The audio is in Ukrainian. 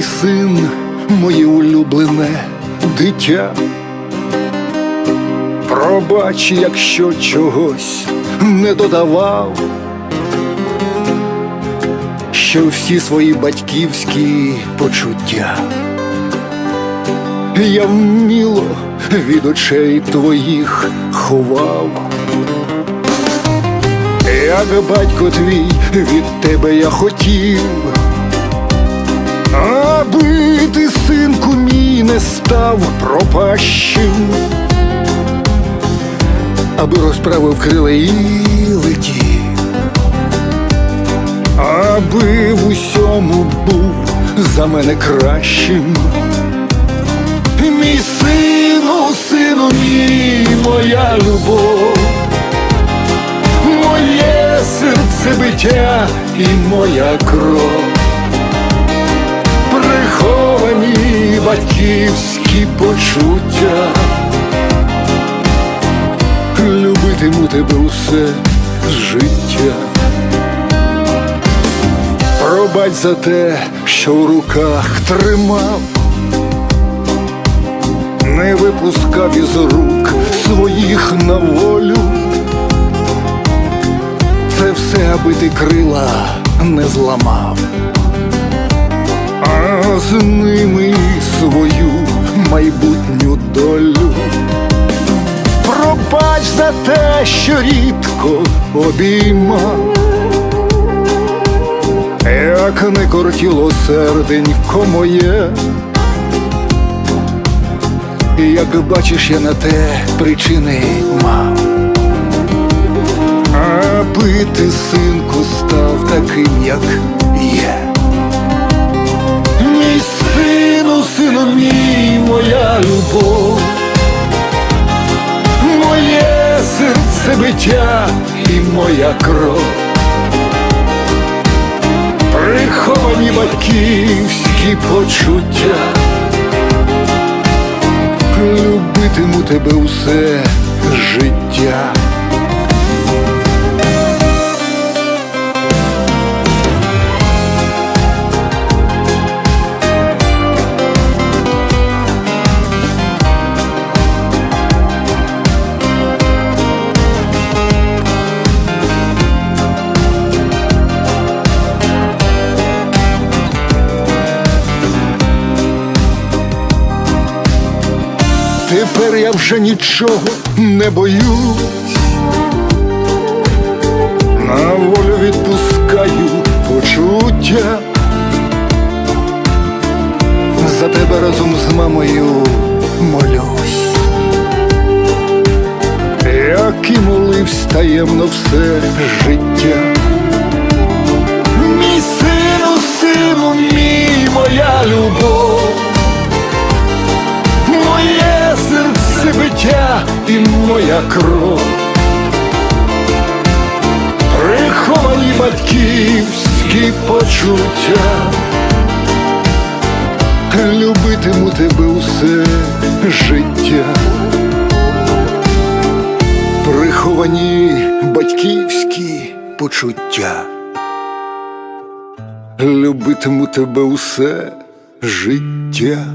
мій син, моє улюблене дитя. Пробач, якщо чогось не додавав, що всі свої батьківські почуття я вміло від очей твоїх ховав. Як батько твій від тебе я хотів, аби ти, синку мій, не став пропащим, аби розправив крила і летів, аби в усьому був за мене кращим. Мій сину, сину мій, моя любов, моє серце биття і моя кров, приховані батьківські почуття, любитиму тебе усе з життя. Пробач за те, що в руках тримав не випускав із рук своїх на волю. Це все, аби ти крила не зламав, з ними свою майбутню долю. Пробач за те, що рідко обіймав, як не кортіло серденько моє. Як бачиш, я на те причини мав. Аби ти, синку, став таким, як моя кров. Приховані батьківські почуття любитиму тебе усе життя. Тепер я вже нічого не боюсь, на волю відпускаю почуття. За тебе разом з мамою молюсь, як і моливсь таємно все життя. І моя кров, приховані батьківські почуття, любитиму тебе усе життя, приховані батьківські почуття, любитиму тебе усе життя.